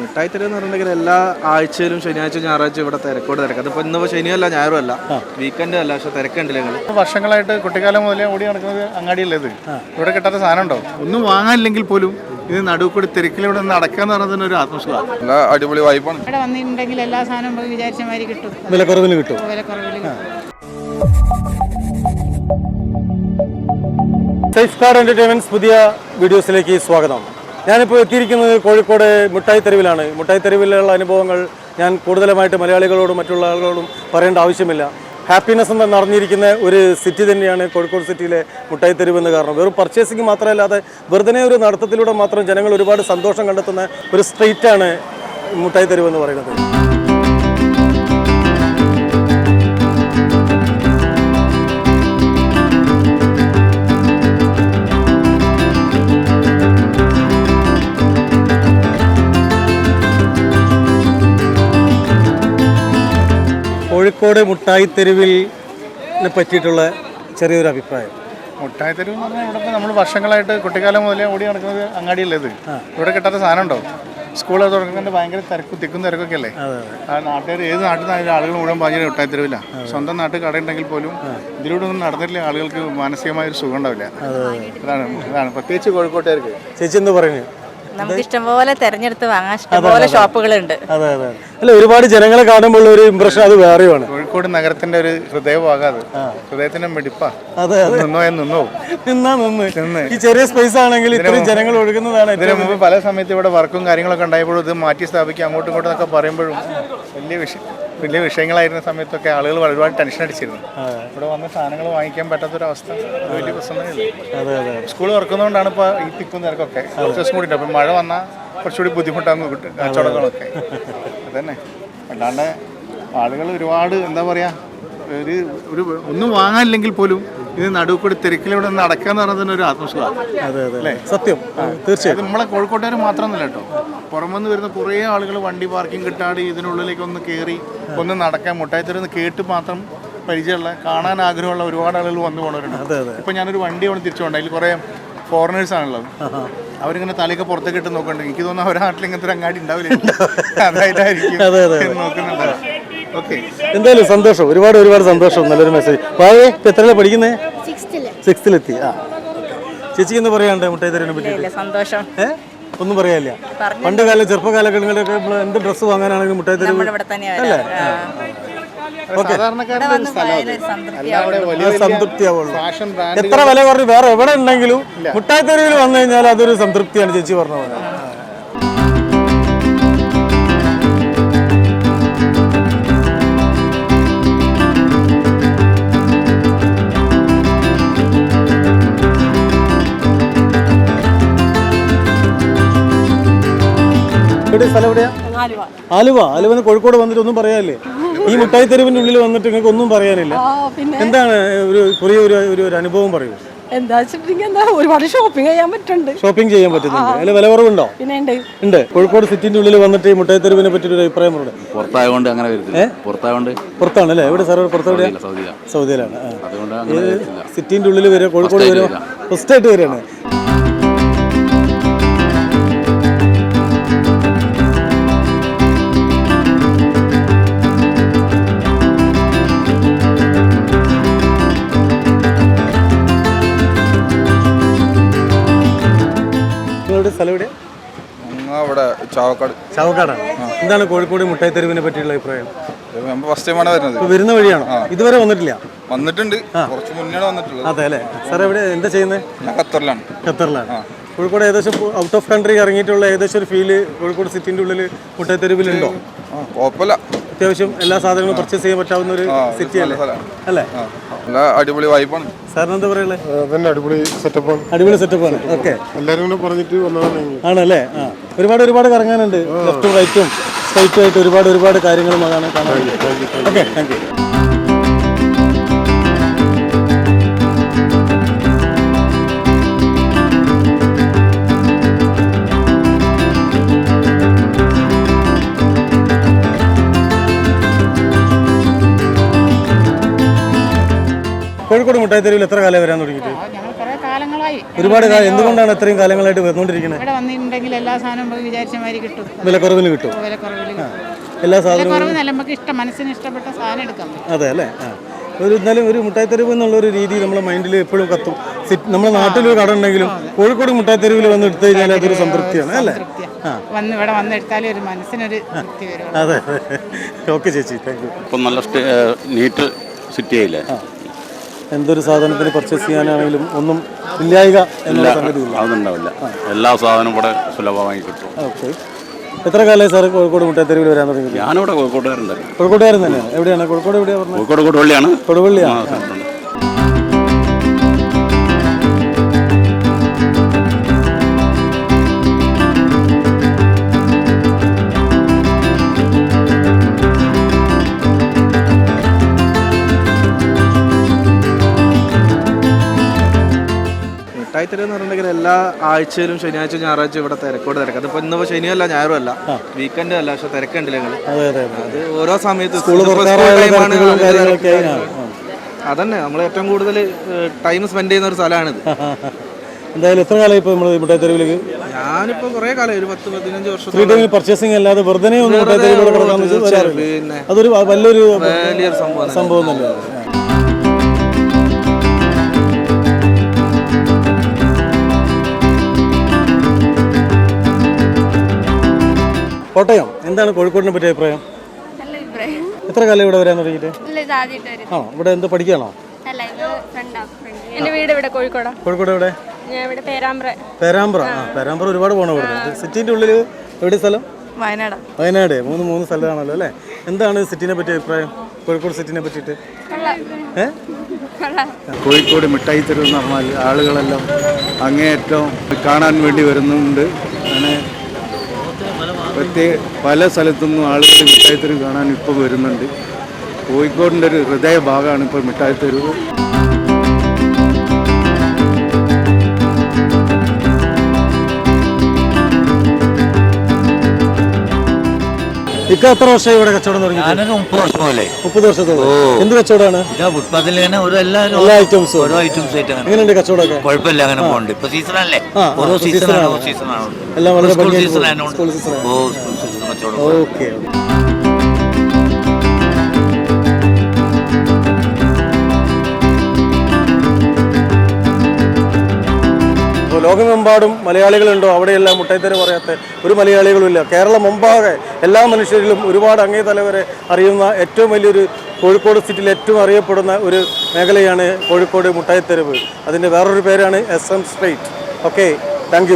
മിഠായി തെരുവ് എന്ന് പറഞ്ഞിട്ടുണ്ടെങ്കിൽ എല്ലാ ആഴ്ചയിലും ശനിയാഴ്ച ഞായറാഴ്ച ഇവിടെ തിരക്കോട് തിരക്ക്. അതിപ്പോൾ ഇന്നിപ്പോൾ ശനിയല്ല ഞായറും അല്ല. വീക്കെൻഡ് അല്ല പക്ഷെ തിരക്കുണ്ട് ഞങ്ങൾ വർഷങ്ങളായിട്ട് കുട്ടിക്കാലം മുതലേ ഓടി നടക്കുന്നത് അങ്ങാടിയല്ലേ ഇത്? ഇവിടെ കിട്ടാത്ത സാധനം ഉണ്ടോ ഒന്നും വാങ്ങാനില്ലെങ്കിൽ പോലും ഇത് നടുക്കൂടി തിരക്കിലൂടെ നടക്കുക എന്ന് പറയുന്നത് ഒരു ആത്മസുഖമാണ് അടിപൊളി വായ്പാണ് ഇവിടെ വന്നിട്ടുണ്ടെങ്കിൽ എല്ലാ സാധനവും വിചാരിച്ച മാതിരി കിട്ടും. വിലക്കുറവിൽ കിട്ടും. സേഫ് കാർ എന്റർടൈൻമെന്റ്സ് പുതിയ വീഡിയോസിലേക്ക് സ്വാഗതം. ഞാനിപ്പോൾ എത്തിയിരിക്കുന്നത് കോഴിക്കോട് മുട്ടായി തെരുവിലാണ്. മുട്ടായി തെരുവിലുള്ള അനുഭവങ്ങൾ ഞാൻ കൂടുതലുമായിട്ട് മലയാളികളോടും മറ്റുള്ള ആളുകളോടും പറയേണ്ട ആവശ്യമില്ല. ഹാപ്പിനെസ് എന്ന് നിറഞ്ഞിരിക്കുന്ന ഒരു സിറ്റി തന്നെയാണ് കോഴിക്കോട് സിറ്റിയിലെ മുട്ടായി തെരുവ് എന്ന് കാരണം. വെറും പർച്ചേസിങ് മാത്രമല്ലാതെ വെറുതെ ഒരു നടത്തത്തിലൂടെ മാത്രം ജനങ്ങൾ ഒരുപാട് സന്തോഷം കണ്ടെത്തുന്ന ഒരു സ്ട്രീറ്റാണ് മുട്ടായി തെരുവ് എന്ന് പറയുന്നത്. കോഴിക്കോട് മുട്ടായി തെരുവിനെ പറ്റിയിട്ടുള്ള ചെറിയൊരു അഭിപ്രായം. മുട്ടായി തെരുവ് എന്ന് പറഞ്ഞാൽ ഇവിടെ നമ്മൾ വർഷങ്ങളായിട്ട് കുട്ടിക്കാലം മുതലേ ഓടി നടക്കുന്നത് അങ്ങാടിയല്ലേ ഇത്? ഇവിടെ കിട്ടാത്ത സാധനം ഉണ്ടോ സ്കൂൾ തുടങ്ങുന്നത് ഭയങ്കര തിരക്കും തിക്കും തിരക്കൊക്കെ അല്ലേ? ആ നാട്ടുകാർ ഏത് നാട്ടിൽ നിന്നായാലും ആളുകൾ മുഴുവൻ പാചകം മുട്ടായി തെരുവില്ല സ്വന്തം നാട്ടിൽ കടയുണ്ടെങ്കിൽ പോലും ഇതിലൂടെ ഒന്നും നടന്നിട്ടില്ല ആളുകൾക്ക് മാനസികമായ ഒരു സുഖം ഉണ്ടാവില്ല. അതാണ് അതാണ്. പ്രത്യേകിച്ച് കോഴിക്കോട്ടുകാർക്ക്. ചേച്ചി എന്ന് പറയുന്നത് നമുക്ക് ഇഷ്ടംപോലെ തെരഞ്ഞെടുത്ത് വാങ്ങാൻ ഇഷ്ടംപോലെ ഷോപ്പുകളുണ്ട്. അതെ അതെ അല്ല ഒരുപാട് ജനങ്ങളെ കാണുമ്പോൾ ഒരു ഇമ്പ്രഷൻ അത് വേറെയാണ് കോഴിക്കോട് നഗരത്തിന്റെ ഒരു ഹൃദയഭാഗത് ഹൃദയത്തിന്റെ മിടിപ്പാ. അതെ അതെ. നിന്നോ എന്ന് നിന്നോ. നിന്നാ നിന്ന്. ഈ ചെറിയ സ്പേസ് ആണെങ്കിൽ ഇത്രയും ജനങ്ങൾ ഒഴുകുന്നതാണ് ഇതിനു മുമ്പ് പല സമയത്ത് ഇവിടെ വർക്കും കാര്യങ്ങളൊക്കെ ഉണ്ടായപ്പോഴും ഇത് മാറ്റി സ്ഥാപിക്കുക അങ്ങോട്ടും ഇങ്ങോട്ടും എന്നൊക്കെ പറയുമ്പോഴും വലിയ വിഷയം. വലിയ വിഷയങ്ങളായിരുന്ന സമയത്തൊക്കെ ആളുകൾ ഒരുപാട് ടെൻഷൻ അടിച്ചിരുന്നു. ഇവിടെ വന്ന് സാധനങ്ങൾ വാങ്ങിക്കാൻ പറ്റാത്തൊരവസ്ഥ. വലിയ പ്രശ്നം തന്നെയല്ലേ സ്കൂൾ തുറക്കുന്നതുകൊണ്ടാണ് ഇപ്പോൾ ഈ തിക്കും തിരക്കൊക്കെ കുറച്ച് ദിവസം കൂടി ഉണ്ട് അപ്പം മഴ വന്നാൽ കുറച്ചുകൂടി ബുദ്ധിമുട്ടാകും കിട്ടും. കച്ചവടങ്ങളൊക്കെ അതന്നെ. അല്ലാണ്ട് ആളുകൾ ഒരുപാട് എന്താ പറയുക ഒരു ഒരു ഒന്നും വാങ്ങാനില്ലെങ്കിൽ പോലും ഇത് നടുക്കൂടി തിരക്കിലൂടെ നടക്കുക എന്ന് പറയുന്നത് ഒരു ആത്മസുഖമാണ് അതെ അതെ സത്യം. തീർച്ചയായും നമ്മളെ കോഴിക്കോട്ടുകാർ മാത്രമൊന്നുമില്ല കേട്ടോ. പുറമെന്ന് വരുന്ന കുറേ ആളുകൾ വണ്ടി പാർക്കിംഗ് കിട്ടാതെ ഇതിനുള്ളിലേക്ക് ഒന്ന് കയറി ഒന്ന് നടക്കാൻ മുട്ടായിത്തരുന്ന് കേട്ട് മാത്രം പരിചയമുള്ള കാണാൻ ആഗ്രഹമുള്ള ഒരുപാട് ആളുകൾ വന്നു പോണവരുണ്ട്. ഇപ്പം ഞാനൊരു വണ്ടി അവിടെ തിരിച്ചു കൊണ്ട് അതിൽ കുറേ ഫോറിനേഴ്സ് ആണുള്ളത്. അവരിങ്ങനെ തലയൊക്കെ പുറത്തേക്ക് ഇട്ട് നോക്കുന്നുണ്ട്. എനിക്ക് തോന്നുന്നു അവരുടെ നാട്ടിൽ ഇങ്ങനത്തെ ഒരു അങ്ങാടി ഉണ്ടാവില്ല? അതായിട്ടായിരിക്കും നോക്കുന്നുണ്ട്. ഓക്കെ എന്തായാലും സന്തോഷം. ഒരുപാട് ഒരുപാട് സന്തോഷം. നല്ലൊരു മെസ്സേജ് ഇപ്പൊ എത്രയാണ് പഠിക്കുന്നത് സിക്സ്ത്തിലെത്തി ആ. ചേച്ചിക്ക് എന്താ പറയാണ്ട് മുട്ടായി തരുവിനെ പറ്റി സന്തോഷം. ഏ? ഒന്നും പറയാനില്ല. പണ്ട് കാലം ചെറുപ്പകാലങ്ങളിലൊക്കെ നമ്മൾ എന്ത് ഡ്രസ്സ് വാങ്ങാനാണെങ്കിലും മുട്ടായി തരുവ് അല്ലേ? സംതൃപ്തിയാവുള്ളൂ. എത്ര വില കുറഞ്ഞ് വേറെ എവിടെ ഉണ്ടെങ്കിലും മുട്ടായി തെരുവിൽ വന്നു കഴിഞ്ഞാൽ അതൊരു സംതൃപ്തിയാണ് ചേച്ചി പറഞ്ഞ പോലെ. എവിടെ സ്ഥലം എവിടെയാ? ആലുവ. ആലുവന്ന് കോഴിക്കോട് വന്നിട്ട് ഒന്നും പറയാനില്ലേ? ഈ മുട്ടായി തെരുവിന്റെ ഉള്ളിൽ വന്നിട്ട് നിങ്ങൾക്ക് ഒന്നും പറയാനില്ല. എന്താണ് ഒരു ചെറിയ ഒരു ഒരു അനുഭവം പറയൂ. എന്താ വെച്ചിട്ടുണ്ടെങ്കിൽ എന്താ ഒരുപാട് ഷോപ്പിംഗ് ചെയ്യാൻ പറ്റുന്നുണ്ട്. ഷോപ്പിംഗ് ചെയ്യാൻ പറ്റുന്നുണ്ട്. അതിൽ വില കുറവുണ്ടോ പിന്നെ ഉണ്ട്. ഉണ്ട്. കോഴിക്കോട് സിറ്റിന്റെ ഉള്ളിൽ വന്നിട്ട് ഈ മുട്ടായി തെരുവിനെ പറ്റി ഒരു അഭിപ്രായം പറഞ്ഞു പുറത്തായതുകൊണ്ട് അങ്ങനെ പുറത്തായതുകൊണ്ട് പുറത്താണ് അല്ലേ എവിടെ സാർ പുറത്ത് എവിടെയാ? സൗദിയില. സൗദിയിലാണ്. അതുകൊണ്ട് അങ്ങനെ വരത്തില്ല. സിറ്റിന്റെ ഉള്ളിൽ വരിക കോഴിക്കോട് വരെ വരിക ഫസ്റ്റ് ആയിട്ട് വരികയാണ്. ചാവക്കാട്. ചാവക്കാടാണ് എന്താണ് കോഴിക്കോട് മുട്ടായി തെരുവിനെ പറ്റിയുള്ള അഭിപ്രായം? ഫസ്റ്റ് ടൈമാണ് വരുന്നത്. വരുന്ന വഴിയാണോ? ഇതുവരെ വന്നിട്ടില്ല? വന്നിട്ടുണ്ട്. കുറച്ച് മുന്നേ വന്നിട്ടുള്ളത്. അതെ അല്ലേ? സാർ എവിടെ എന്താ ചെയ്യുന്നത് ഞാൻ ഖത്തറിലാണ്. ഖത്തറിലാണ്. കോഴിക്കോട് ഏകദേശം ഔട്ട് ഓഫ് കൺട്രി ഇറങ്ങിയിട്ടുള്ള ഏകദേശം ഒരു ഫീൽ കോഴിക്കോട് സിറ്റിന്റെ ഉള്ളിൽ മുട്ടത്തെരുവിലുണ്ടോ തെരുവിലുണ്ടോ? കുഴപ്പമില്ല. അത്യാവശ്യം എല്ലാ സാധനങ്ങളും പർച്ചേസ് ചെയ്യാൻ പറ്റാവുന്ന ഒരു സിറ്റി അല്ലേ? അല്ലേ? അടിപൊളി വൈബാണ് സാറിന് എന്താ പറയുള്ളത് അടിപൊളി സെറ്റപ്പാണ് അടിപൊളി സെറ്റപ്പാണ് ഓക്കെ എല്ലാരും കൂടെ പറഞ്ഞിട്ട് വന്നതാണ് ഞങ്ങൾ ആണല്ലേ? ആ. ഒരുപാട് ഒരുപാട് കറങ്ങാനുണ്ട്. ലെഫ്റ്റും റൈറ്റും സ്ട്രൈറ്റും ആയിട്ട് ഒരുപാട് ഒരുപാട് കാര്യങ്ങളും അതാണ് കാണാൻ ഓക്കെ താങ്ക് യു കോഴിക്കോട് മുട്ടായി തെരുവിൽ എത്ര കാലം വരാൻ തുടങ്ങിയിട്ട്? കാലങ്ങളായി ഒരുപാട് കാലം എന്തുകൊണ്ടാണ് ഇത്രയും കാലങ്ങളായിട്ട് വന്നുകൊണ്ടിരിക്കുന്നത് ഇവിടെ വന്നിട്ടുണ്ടെങ്കിൽ എല്ലാ സാധനവും വിചാരിച്ച മാതിരി കിട്ടും. വിലക്കുറവിന് കിട്ടും. വിലക്കുറവിൽ കിട്ടും. എല്ലാ സാധനവും നമുക്ക് ഇഷ്ടം മനസ്സിന് ഇഷ്ടപ്പെട്ട സാധനം എടുക്കാം അതെ അല്ലേ? ഒരു എന്നാലും ഒരു മുട്ടായിത്തെരുവ് എന്നുള്ള ഒരു രീതി നമ്മുടെ മൈൻഡിൽ എപ്പോഴും കത്തും. നമ്മുടെ നാട്ടിലൊരു കട ഉണ്ടെങ്കിലും കോഴിക്കോട് മുട്ടായിത്തെരുവിൽ വന്ന് എടുത്തു കഴിഞ്ഞാൽ അതൊരു സംതൃപ്തിയാണ് അല്ലേ? വന്ന് ഇവിടെ വന്നെടുത്താലേ ഒരു മനസ്സിനൊരു അതെ ഓക്കെ ചേച്ചി. Thank you. ഇപ്പം നല്ല നീറ്റ് സിറ്റി ആയില്ലേ എന്തൊരു സാധനത്തിന് പർച്ചേസ് ചെയ്യാനാണെങ്കിലും ഒന്നും ഇല്ലായിക എന്നുള്ള സംഗതിയില്ല. അതുണ്ടാവില്ല എല്ലാ സാധനവും ഇവിടെ സുലഭമായി കിട്ടും. ഓക്കെ. എത്ര കാലമായി സാർ കോഴിക്കോട് മുട്ടത്തെരുവിൽ വരാൻ തുടങ്ങി ഞാനിവിടെ കോഴിക്കോട്ടുകാരുണ്ടായിരുന്നു കോഴിക്കോട്ടുകാരൻ തന്നെയാണ്. എവിടെയാണ്? കോഴിക്കോട് എവിടെയാണ് കോഴിക്കോട് കൊടുവള്ളിയാണ്. കൊടുവള്ളിയാണ് തെരുവ് എന്ന് പറഞ്ഞിട്ടുണ്ടെങ്കിൽ എല്ലാ ആഴ്ചയിലും ശനിയാഴ്ച ഞായറാഴ്ച ഇവിടെ തിരക്കോട് തിരക്ക്. അതിപ്പോ ഇന്നിപ്പോ ശനിയല്ല ഞായറും അല്ല. വീക്കെൻഡ് അല്ല പക്ഷെ തിരക്കുണ്ട് ഞങ്ങൾ അതെ ഓരോ സമയത്ത് അതന്നെ നമ്മൾ ഏറ്റവും കൂടുതൽ ടൈം സ്പെൻഡ് ചെയ്യുന്ന ഒരു സ്ഥലമാണിത്. എന്തായാലും എത്ര കാലമായി ഇപ്പോൾ നമ്മൾ ഞാനിപ്പോ കുറെ കാലം ഒരു പത്ത് പതിനഞ്ച് വർഷം പർച്ചേസിംഗ് അല്ലാതെ വെറുതെ ഒന്ന് അതൊരു വലിയൊരു സംഭവം സംഭവം തന്നെയാണ്. കോട്ടയം? എന്താണ് കോഴിക്കോടിനെ പറ്റിയ അഭിപ്രായം? നല്ല അഭിപ്രായം. എത്ര കാലം ഇവിടെ വരാൻ തുടങ്ങിയിട്ട്? ആണോ ഇവിടെ എന്ത് ഇവിടെ കോഴിക്കോടാ. കോഴിക്കോട് എവിടെ? ഞാൻ ഇവിടെ പേരാമ്പ്ര. പേരാമ്പ്ര. ആ പേരാമ്പ്ര ഒരുപാട് പോകണം ഇവിടെ സിറ്റിന്റെ ഉള്ളിൽ എവിടെ സ്ഥലം? വയനാട്. വയനാട്. മൂന്ന് മൂന്ന് സ്ഥലമാണല്ലോ അല്ലേ? എന്താണ് സിറ്റിനെ പറ്റിയ അഭിപ്രായം? കോഴിക്കോട് സിറ്റിനെ പറ്റിയിട്ട്. ഏ? കോഴിക്കോട് മിഠായി തെരുവ് എന്ന് പറഞ്ഞാൽ ആളുകളെല്ലാം അങ്ങേയറ്റം കാണാൻ വേണ്ടി വരുന്നുണ്ട്. പ്രത്യേക പല സ്ഥലത്തുനിന്നും ആളുകൾ മിഠായിത്തെരുവ് കാണാൻ ഇപ്പോൾ വരുന്നുണ്ട്. കോഴിക്കോടിന്റെ ഒരു ഹൃദയ ഭാഗമാണ് ഇപ്പോൾ മിഠായി ഇക്ക എത്ര വർഷമായി ഇവിടെ കച്ചവടം തുടങ്ങി ഞാനൊരു മുപ്പത് വർഷം പോലെ മുപ്പത് വർഷത്തോളം. എന്ത് കച്ചവടമാണ്? ഇതാ ഫുട്പാത്തിൽ ഇങ്ങനെ ഒരു എല്ലാ എല്ലാ ഐറ്റംസും ഓരോ ഐറ്റംസ് ആയിട്ട് അങ്ങനെ. എങ്ങനെയുണ്ട് കച്ചവടമൊക്കെ? കുഴപ്പമില്ല അങ്ങനെ പോകുന്നുണ്ട് ഇപ്പൊ സീസൺ അല്ലേ? ആ, ഓരോ ആ, സീസൺ season ആണ് ആണ്. ഓരോ സീസൺ എല്ലാം വളരെ ഭംഗിയായിട്ട് സീസൺ season ആണ്. ഓ സ്കൂൾ സീസൺ കച്ചവടം. ഓക്കെ. ലോകമെമ്പാടും മലയാളികളുണ്ടോ? അവിടെയെല്ലാം മുട്ടൈത്തര പറയാത്ത ഒരു മലയാളികളുമില്ല. കേരളം മുമ്പാകെ എല്ലാ മനുഷ്യരിലും ഒരുപാട് അങ്ങേ തലവരെ അറിയുന്ന ഏറ്റവും വലിയൊരു കോഴിക്കോട് സിറ്റിയിൽ ഏറ്റവും അറിയപ്പെടുന്ന ഒരു മേഖലയാണ് കോഴിക്കോട് മുട്ടായിത്തെരുവ് അതിന്റെ വേറൊരു പേരാണ് S M street. Okay thank